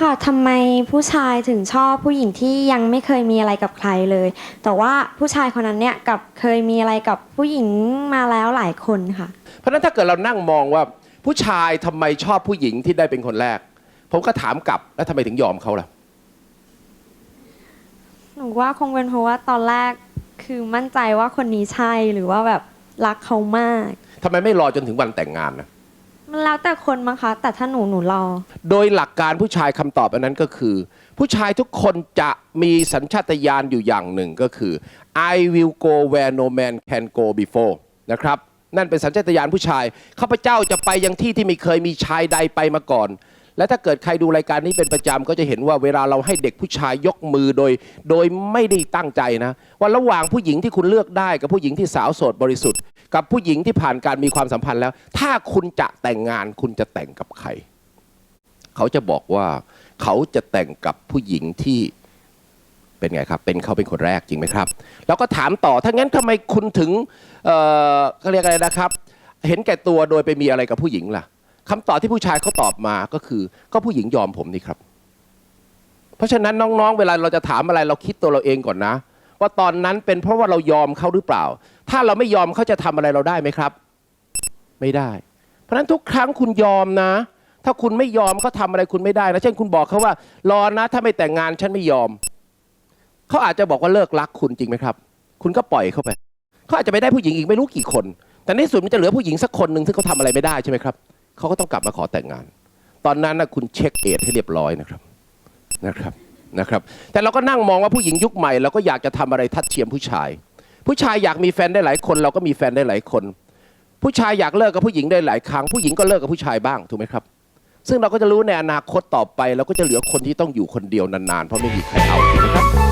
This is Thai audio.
ค่ะทำไมผู้ชายถึงชอบผู้หญิงที่ยังไม่เคยมีอะไรกับใครเลย แต่ว่าผู้ชายคนนั้นเนี่ยกลับเคยมีอะไรกับผู้หญิงมาแล้วหลายคนค่ะ เพราะฉะนั้นถ้าเกิดเรานั่งมองว่าผู้ชายทำไมชอบผู้หญิงที่ได้เป็นคนแรก ผมก็ถามกลับแล้วทำไมถึงยอมเขาล่ะ หนูว่าคงเป็นเพราะว่าตอนแรกคือมั่นใจว่าคนนี้ใช่หรือว่าแบบรักเขามาก ทำไมไม่รอจนถึงวันแต่งงานนะ มันแล้วแต่คนมั้งคะ แต่ถ้าหนูหนูรอ โดยหลักการผู้ชายคำตอบอันนั้นก็คือ ผู้ชายทุกคนจะมีสัญชาตญาณอยู่อย่างหนึ่งก็คือ I will go where no man can go before นะครับ นั่นเป็นสัญชาตญาณผู้ชายข้าพเจ้าจะไปยังที่ที่ไม่เคยมีชายใดไปมาก่อน และถ้าเกิดใครดูรายการนี้เป็นประจำก็จะเห็นว่าเวลาเราให้เด็กผู้ชายยกมือโดย โดยไม่ได้ตั้งใจนะ ว่าระหว่างผู้หญิงที่คุณเลือกได้กับผู้หญิงที่สาวโสดบริสุทธิ์ กับผู้หญิงที่ผ่านการมีความสัมพันธ์แล้ว ถ้าคุณจะแต่งงานคุณจะแต่งกับใคร เขาจะบอกว่าเขาจะแต่งกับผู้หญิงที่เป็นไงครับ เป็นเขาเป็นคนแรกจริงไหมครับ แล้วก็ถามต่อถ้างั้นทำไมคุณถึงเอ่อเขาเรียกอะไรนะครับ เห็นแก่ตัวโดยไปมีอะไรกับผู้หญิงล่ะคำตอบที่ผู้ชายเขาตอบมาก็คือ ก็ผู้หญิงยอมผมนี่ครับ เพราะฉะนั้นน้องๆ เวลาเราจะถามอะไรเราคิดตัวเราเองก่อนนะ ว่าตอนนั้นเป็นเพราะว่าเรายอมเขาหรือเปล่า ถ้าเราไม่ยอมเขาจะทำอะไรเราได้ไหมครับ ไม่ได้ เพราะฉะนั้นทุกครั้งคุณยอมนะ ถ้าคุณไม่ยอมเขาทำอะไรคุณไม่ได้นะเช่นคุณบอกเขาว่ารอนะ ถ้าไม่แต่งงานฉันไม่ยอมเขาอาจจะบอกว่าเลิกรักคุณจริงไหมครับ คุณก็ปล่อยเขาไปเขาอาจจะไปได้ผู้หญิงอีกไม่รู้กี่คน แต่ในสุดมันจะเหลือผู้หญิงสักคนหนึ่งที่เขาทำอะไรไม่ได้ใช่ไหมครับเขาก็ต้องกลับมาขอแต่งงาน ตอนนั้นนะคุณเช็คเอทให้เรียบร้อยนะครับนะครับ นะครับแต่เราก็นั่งมองว่าผู้หญิงยุคใหม่เราก็อยากจะทำอะไรทัดเทียมผู้ชาย ผู้ชายอยากมีแฟนได้หลายคน เราก็มีแฟนได้หลายคน ผู้ชายอยากเลิกกับผู้หญิงได้หลายครั้งผู้หญิงก็เลิกกับผู้ชายบ้างถูกไหมครับ ซึ่งเราก็จะรู้ในอนาคตต่อไปเราก็จะเหลือคนที่ต้องอยู่คนเดียวนานๆเพราะไม่มีใครเอาถูกไหมครับ